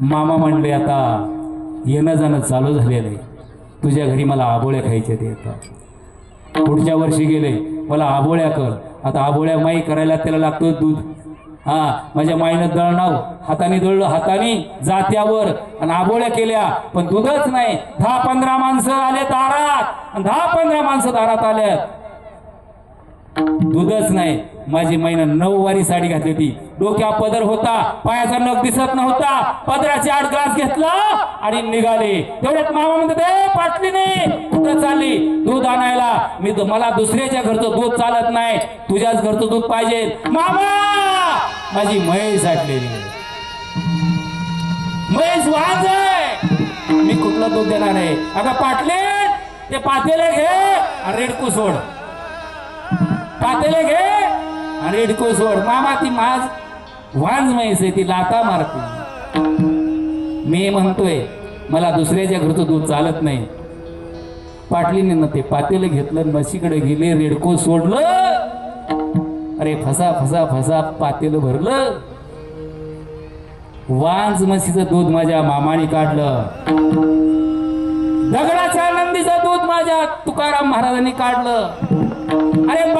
मामा म्हणले आता येणं जाणं चालू झालेलं आहे. तुझ्या घरी मला आबोळ्या खायचे ते आता पुढच्या वर्षी गेले मला आबोळ्या कर. आता आबोळ्या माई करायला त्याला लागतो दूध. हा माझ्या माईनं दळणाव. हाताने दळलं हाताने जात्यावर. आणि आबोळ्या केल्या पण दूधच नाही. दहा पंधरा माणसं आले दारात. दहा पंधरा माणसं दारात आल्यात. दूधच नाही. माझी महिनं नऊवारी साडी घातली होती. डोक्या पदर होता. पायाचा नग दिसत नव्हता. पदराचे आठ ग्लास घेतला आणि निघाले. तेवढ्यात मामा म्हणतात "ए, पाटलीने कुठं चालली? दूध आणायला. मी मला दुसऱ्याच्या घरचं दूध चालत नाही. तुझ्याच घरचं दूध पाहिजे. मामा! माझी म्हैस आटलेली म्हैस वाज मी कुठलं दूध देणार आहे? अगं पाटले ते पातेले घे. रेडकू सोड. पातेले घे. आणि इडको सोड. मामा ती माझ वांज म्हैस ती लाता मारते. मी म्हणतोय मला दुसऱ्याच्या घरचं दूध चालत नाही. पाटलीने ना ते पातेलं घेतलं म्हशीकडे गेले रेडको सोडलं. अरे फसा फसा फसा पातेलं भरलं. वांज म्हशीचं दूध माझ्या मामाने काढलं. दगडाच्या नंदीचं दूध माझ्या तुकाराम महाराजांनी काढलं. अरे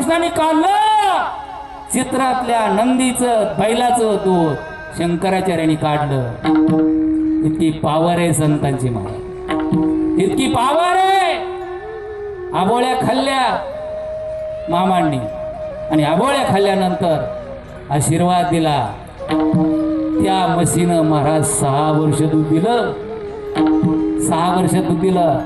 कृष्णाने काढलं. चित्रातल्या नंदीचं बैलाचं दूध शंकराचार्याने काढलं. इतकी पावर आहे संतांची महाराज इतकी पावर आहे. आबोळ्या खाल्ल्या मामांनी. आणि आबोळ्या खाल्ल्यानंतर आशीर्वाद दिला. त्या मशीनं महाराज सहा वर्ष दूध दिलं. सहा वर्ष दूध दिलं.